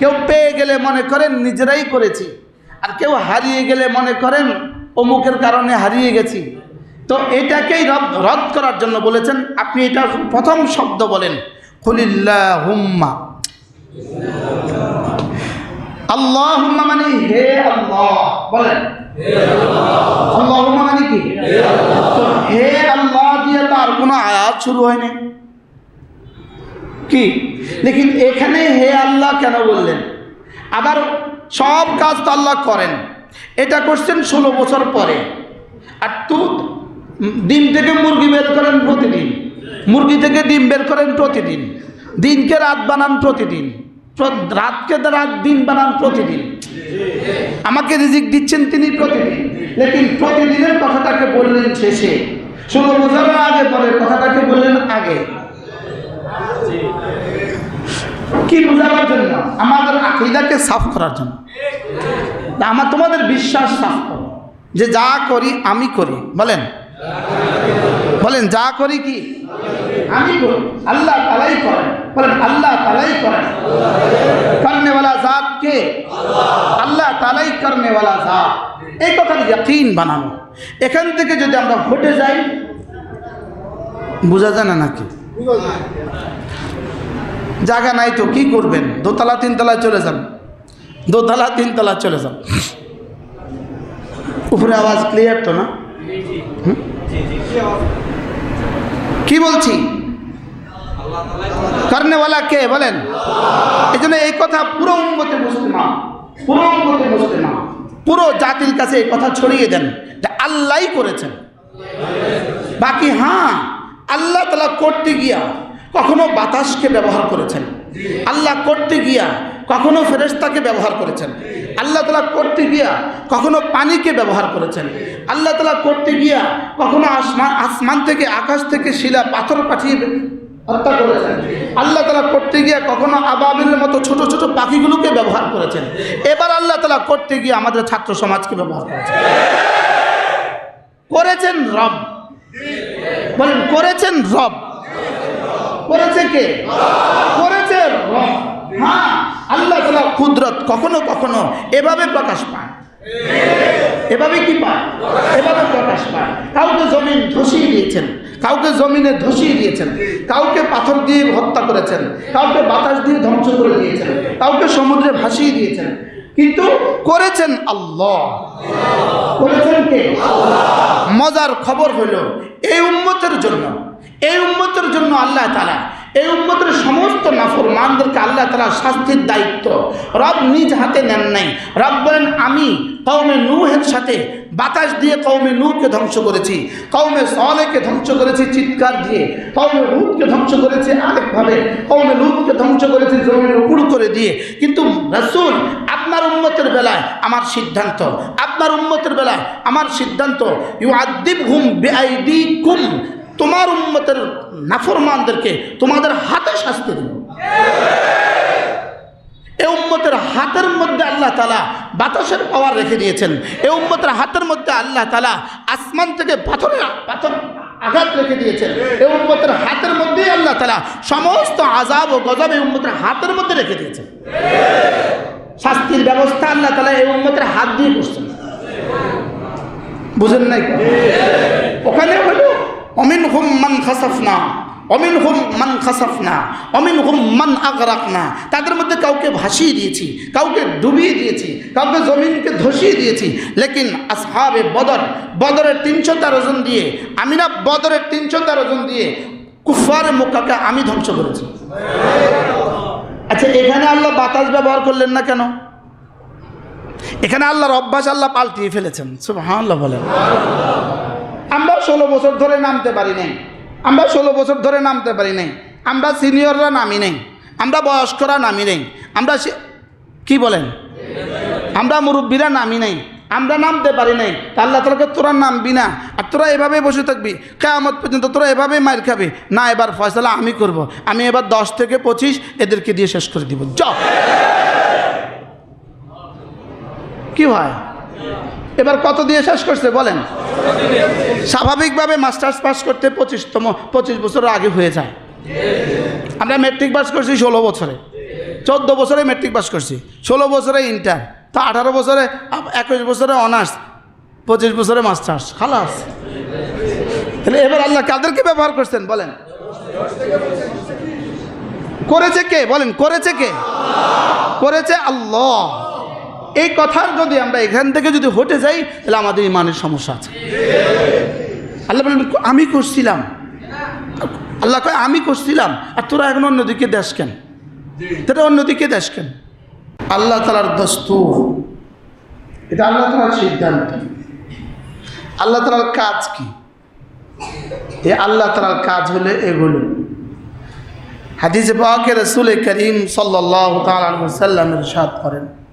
কেউ পেয়ে গেলে মনে করেন, নিজেরাই করেছি। আর কেউ হারিয়ে গেলে মনে করেন, অমুকের কারণে হারিয়ে গেছি। তো এটাকেই রদ করার জন্য বলেছেন, আপনি এটা প্রথম শব্দ বলেন। খুলিল্লা হুম্মা আল্লাহ হুম্মা মানে হে আল্লাহ, বলেন। আল্লাহ মানে কি? হে আল্লাহ দিয়ে তো আর কোনো আয়াত শুরু হয়নি। কি? লেকিন এখানে হে আল্লাহ কেন বললেন? আবার সব কাজ তো আল্লাহ করেন। এটা করছেন ষোলো বছর পরে। আর তু ডিম থেকে মুরগি বের করেন প্রতিদিন। মুরগি থেকে ডিম বের করেন প্রতিদিন। দিনকে রাত বানান প্রতিদিন। রাতকে রাত দিন বানান প্রতিদিন। আমাকে রিজিক দিচ্ছেন তিনি প্রতিদিন। লেকিন প্রতিদিনের কথাটাকে বললেন শেষে। ষোলো বছরের আগে পরে কথাটাকে বললেন আগে। কি বোঝাবার জন্য? আমাদের আকিদাকে সাফ করার জন্য। আমার তোমাদের বিশ্বাস সাফ করো। যে যা করি, আমি করি। বলেন। বলেন, যা করি কি? আমি করি। আল্লাহ তালাই করেন। বলেন, আল্লাহ তালাই করেন। করনেওয়ালা জাত কে? আল্লাহ তালাই করনেওয়ালা জাত। এই কথার ইয়াকিন বানানো। এখান থেকে যদি আমরা হটে যাই, বোঝা যায় না নাকি? জায়গা নাই তো, কি করবেন? দোতলা, তিনতলায় চলে যান। দোতলা তিনতলা চলে যান। উপরে আওয়াজ ক্লিয়ার তো না? কি বলছি? কর্নেওয়ালা কে বলেন? এই জন্য এই কথা পুরো উম্মতে মুসলিমা, পুরো উম্মতে মুসলিমা, পুরো জাতির কাছে এই কথা ছড়িয়ে দেন যে আল্লাহই করেছেন। বাকি হ্যাঁ আল্লাহ তালা করতে গিয়া কখনো বাতাসকে ব্যবহার করেছেন। আল্লাহ করতে গিয়া কখনো ফেরেস্তাকে ব্যবহার করেছেন। আল্লাহ তালা করতে গিয়া কখনো পানিকে ব্যবহার করেছেন। আল্লাহ তালা করতে গিয়া কখনো আসমান আসমান থেকে আকাশ থেকে শিলা, পাথর পাঠিয়ে হত্যা করেছেন। আল্লাহ তালা করতে গিয়ে কখনো আবাবিলের মতো ছোট ছোট পাখিগুলোকে ব্যবহার করেছেন। এবার আল্লাহ তালা করতে গিয়ে আমাদের ছাত্র সমাজকে ব্যবহার করেছেন। করেছেন রব। বলেন, করেছেন রব। করেছে কে? করেছে হ্যাঁ আল্লাহ তালা কুদরত কখনো কখনো এভাবে প্রকাশ পায়। এভাবে কি পায়? এভাবে প্রকাশ পায়। কাউকে জমিন ধসিয়ে দিয়েছেন, কাউকে জমিনে ধসিয়ে দিয়েছেন, কাউকে পাথর দিয়ে হত্যা করেছেন, কাউকে বাতাস দিয়ে ধ্বংস করে দিয়েছেন, কাউকে সমুদ্রে ভাসিয়ে দিয়েছেন। কিন্তু করেছেন আল্লাহ। করেছেন কে? মজার খবর হলো, এই উম্মতের জন্য এই উম্মতের জন্য আল্লাহ তালা এই উম্মতের সমস্ত নাফরমানদেরকে আল্লাহ তালা শাস্তির দায়িত্ব। রব নিজ হাতে নেন নাই। রব বলেন, আমি কৌমে নূহের সাথে বাতাস দিয়ে কৌমে নূহকে ধ্বংস করেছি কৌমে সলেকে ধ্বংস করেছি চিৎকার দিয়ে কৌমে লুতকে ধ্বংস করেছে আরেকভাবে কৌমে লুতকে ধ্বংস করেছি জমির উপর করে দিয়ে। কিন্তু রসুল, আপনার উন্মতের বেলায় আমার সিদ্ধান্ত, আপনার উন্মতের বেলায় আমার সিদ্ধান্ত ইউ আদিব হুম বেআইডি কুম তোমার উন্মতের নাফরমানদেরকে তোমাদের হাতে শাস্তি দেব। এ উম্মতের হাতের মধ্যে আল্লাহ তালা বাতাসের পাওয়ার রেখে দিয়েছেন। এ উম্মতের হাতের মধ্যে আল্লাহ তালা আসমান থেকে পাথরের পাথর আঘাত রেখে দিয়েছেন। এ উম্মতের হাতের মধ্যেই আল্লাহ তালা সমস্ত আজাব ও গজব এই উম্মতের হাতের মধ্যে রেখে দিয়েছেন। শাস্তির ব্যবস্থা আল্লাহ তালা এই উম্মতের হাত দিয়ে করছেন। বুঝেন নাই? ওখানে হলো অমিন হুম মান খাসাফ না অমিন হুম মান খাসাফ না অমিন হুম মান আগরাক না তাদের মধ্যে কাউকে ভাসিয়ে দিয়েছি, কাউকে ডুবিয়ে দিয়েছি, কাউকে জমিনকে ধসিয়ে দিয়েছি। লেকিন আসহাবে বদর, বদরের তিনশো তেরো জন দিয়ে আমি না বদরের তিনশো তেরো জন দিয়ে কুফারে মোকাকে আমি ধ্বংস করেছি। আচ্ছা এখানে আল্লাহ বাতাস ব্যবহার করলেন না কেন? এখানে আল্লাহর অভ্যাস আল্লাহ পাল্টিয়ে ফেলেছেন। আল্লাহ বলেন। আমরা ষোলো বছর ধরে নামতে পারি নাই। আমরা ষোলো বছর ধরে নামতে পারি নাই। আমরা সিনিয়ররা নামি নেই। আমরা বয়স্করা নামি নেই। আমরা কি বলেন? আমরা মুরব্বীরা নামি নেই। আমরা নামতে পারি নাই। আল্লাহ তালাকে তোরা নামবি না। আর তোরা এভাবেই বসে থাকবি। কেয়ামত পর্যন্ত তোরা এভাবেই মার খাবি। না, এবার ফয়সালা আমি করব। আমি এবার দশ থেকে পঁচিশ এদেরকে দিয়ে শেষ করে দিব। চ কি হয়? এবার কত দিয়ে শেষ করছে বলেন? স্বাভাবিকভাবে মাস্টার্স পাস করতে পঁচিশতম, পঁচিশ বছর আগে হয়ে যায়। আমরা মেট্রিক পাস করছি ষোলো বছরে। চোদ্দ বছরে মেট্রিক পাস করছি। ষোলো বছরে ইন্টার তো আঠারো বছরে, একুশ বছরে অনার্স পঁচিশ বছরে মাস্টার্স খালাস। তাহলে এবার আল্লাহ কাদেরকে ব্যবহার করছেন বলেন? করেছে কে? বলেন, করেছে কে? করেছে আল্লাহ। এই কথার যদি আমরা এখান থেকে যদি হটে যাই, তাহলে আমাদের ইমানের সমস্যা আছে। আল্লাহ বলেন, আমি করছিলাম। আল্লাহ কয়, আমি করছিলাম। আর তোরা এখন অন্যদিকে দেশ কেন? তোরা অন্যদিকে দেশ কেন? আল্লাহ তালার দস্তুর। এটা আল্লাহ তালার সিদ্ধান্ত। আল্লাহ তালার কাজ কি? এ আল্লাহ তালার কাজ হলে এগুলো। হাদিসে পাকে রসুল করিম সাল্লাহ তাল্লামের সাদ করেন।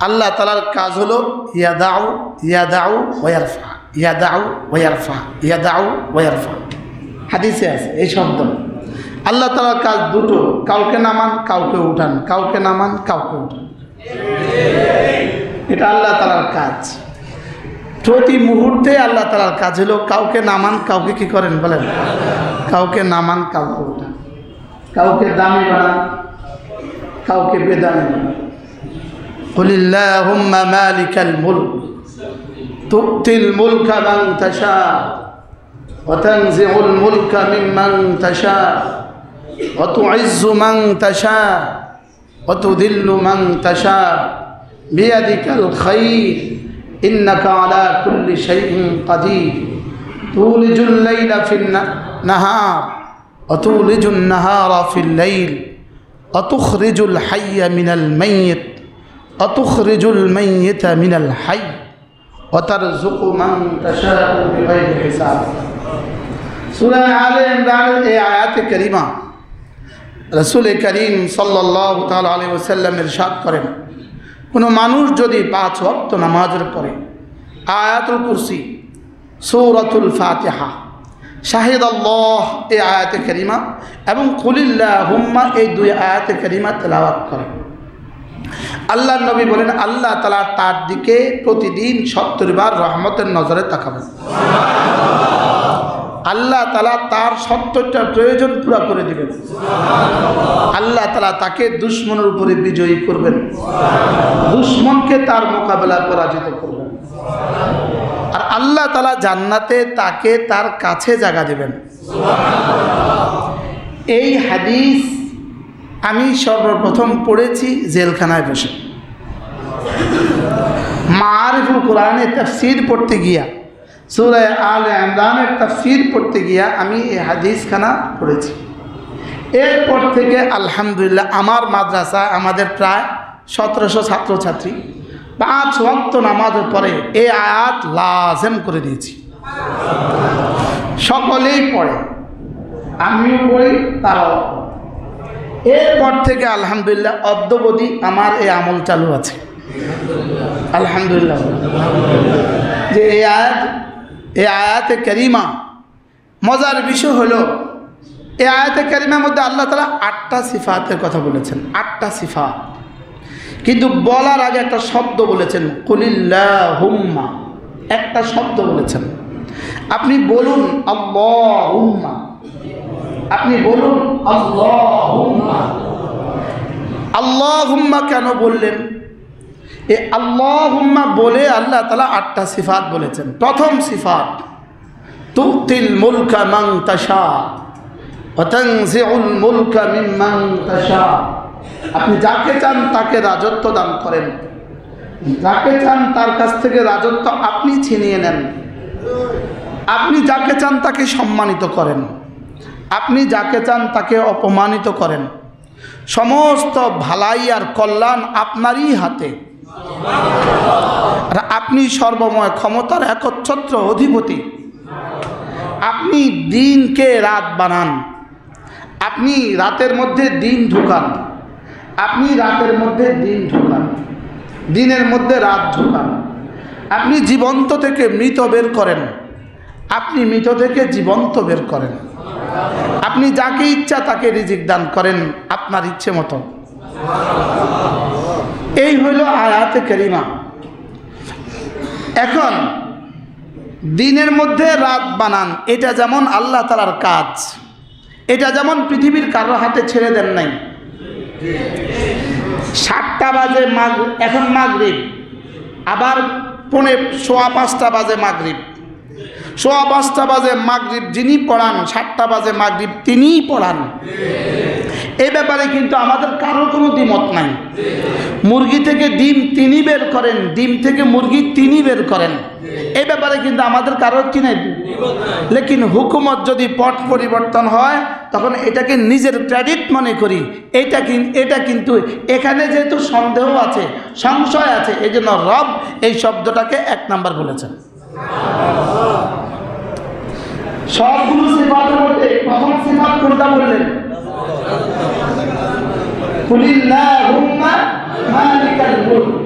আল্লাহ তালার কাজ হলো ইয়াদাউ ইয়াদাউ ওয়ারফা ইয়াদাউ ওয়ারফা ইয়াদাউ ওয়ারফা হাদিসে আছে এই শব্দ। আল্লাহ তালার কাজ দুটো, কাউকে নামান, কাউকে উঠান। কাউকে নামান, কাউকে উঠান। এটা আল্লাহ তালার কাজ। প্রতি মুহূর্তে আল্লাহ তালার কাজ হলো কাউকে নামান, কাউকে কি করেন বলেন? কাউকে নামান, কাউকে উঠান। কাউকে দামি বানান, কাউকে বেদামি বানান। قل اللهم مالك الملك تؤتي الملك من تشاء وتنزع الملك ممن تشاء وتعز من تشاء وتذل من تشاء بيدك الخير إنك على كل شيء قدير تولج الليل في النهار وتولج النهار في الليل وتخرج الحي من الميت অতুখরিজুল মাইয়িতা মিনাল হাই, অতারযুকু মান তাশাউ বিগাইরি হিসাব। সূরা আলে ইমরান এই আয়াতে কারিমা রসুল করিম সাল্লাহ তাল আলী করেন, কোনো মানুষ যদি পাঁচ অক্ত নামাজের পরে আয়াতুল কুরসি, সৌরতুল ফাতেহা শাহিদ আল্লাহ এ আয়াতে করিমা এবং কুলিল্লাহ হুম্মা এই দুই আয়াতে করিমা তেলাওয়াত করে আল্লাহ নবী বলেন, আল্লাহ তালা তার দিকে প্রতিদিন সত্তর বার রহমতের নজরে তাকাবেন। আল্লাহ তালা তার সত্তরটা প্রয়োজন পুরা করে দিবেন। আল্লাহ তালা তাকে দুশ্মনের উপরে বিজয়ী করবেন। দুশ্মনকে তার মোকাবেলা পরাজিত করবেন। আর আল্লাহ তালা জান্নাতে তাকে তার কাছে জায়গা দেবেন। এই হাদিস আমি সর্বপ্রথম পড়েছি জেলখানায় বসে। মারিফুল কোরআনে তফসির পড়তে গিয়া সুরায় আল ইমরানের তফসির পড়তে গিয়া আমি এই হাদিসখানা পড়েছি। এরপর থেকে আলহামদুলিল্লাহ আমার মাদ্রাসা আমাদের প্রায় সতেরোশো ছাত্রছাত্রী পাঁচ ওয়াক্ত নামাজের পরে এই আয়াত লাজেম করে দিয়েছি। সকলেই পড়ে, আমিও পড়ি, তারাও এরপর থেকে আলহামদুলিল্লাহ অদ্যবধি আমার এই আমল চালু আছে। আলহামদুলিল্লাহ। যে এই আয়াত, এই আয়াতে ক্যারিমা মজার বিষয় হলো, এই আয়াতে ক্যারিমার মধ্যে আল্লাহ তালা আটটা সিফাতের কথা বলেছেন, আটটা সিফাত। কিন্তু বলার আগে একটা শব্দ বলেছেন কুলিল্লাহ হুম্মা একটা শব্দ বলেছেন। আপনি বলুন আল্লাহ হুম্মা আপনি বলুন আল্লাহ আল্লাহ কেন বললেন? এ আল্লাহ বলে আল্লাহ তালা আটটা সিফাত বলেছেন। প্রথম সিফাত, তুতিল মুলকা মাং তাশা মুলকা আপনি যাকে চান তাকে রাজত্ব দান করেন। যাকে চান তার কাছ থেকে রাজত্ব আপনি ছিনিয়ে নেন। আপনি যাকে চান তাকে সম্মানিত করেন। আপনি যাকে চান তাকে অপমানিত করেন। সমস্ত ভালাই আর কল্যাণ আপনারই হাতে। আর আপনি সর্বময় ক্ষমতার একচ্ছত্র অধিপতি। আপনি দিনকে রাত বানান। আপনি রাতের মধ্যে দিন ঢুকান। আপনি রাতের মধ্যে দিন ঢুকান। দিনের মধ্যে রাত ঢুকান। আপনি জীবন্ত থেকে মৃত বের করেন। আপনি মৃত থেকে জীবন্ত বের করেন। আপনি যাকে ইচ্ছা তাকে রিজিক দান করেন আপনার ইচ্ছে মতো। এই হইল আয়াতে করিমা। এখন, দিনের মধ্যে রাত বানান, এটা যেমন আল্লাহ তালার কাজ, এটা যেমন পৃথিবীর কারও হাতে ছেড়ে দেন নাই। সাতটা বাজে মাগ, এখন মাগরিব, আবার পৌনে সোয়া পাঁচটা বাজে মাগরিব। সোয়া পাঁচটা বাজে মাগরিব যিনি পড়ান, সাতটা বাজে মাগরিব তিনিই পড়ান। এ ব্যাপারে কিন্তু আমাদের কারও কোনো দ্বিমত নাই। মুরগি থেকে ডিম তিনি বের করেন, ডিম থেকে মুরগি তিনি বের করেন। এ ব্যাপারে কিন্তু আমাদের কারোর কি নাই? লেকিন হুকুমত যদি পট পরিবর্তন হয়, তখন এটাকে নিজের ক্রেডিট মনে করি। এটা এটা কিন্তু এখানে যেহেতু সন্দেহ আছে, সংশয় আছে এই জন্য রব এই শব্দটাকে এক নাম্বার বলেছেন। সবগুলো সিফাতের মধ্যে প্রথম সিফাত কোনটা বললেন? কুলিল্লাহুম্মা মালিকাল মুলক।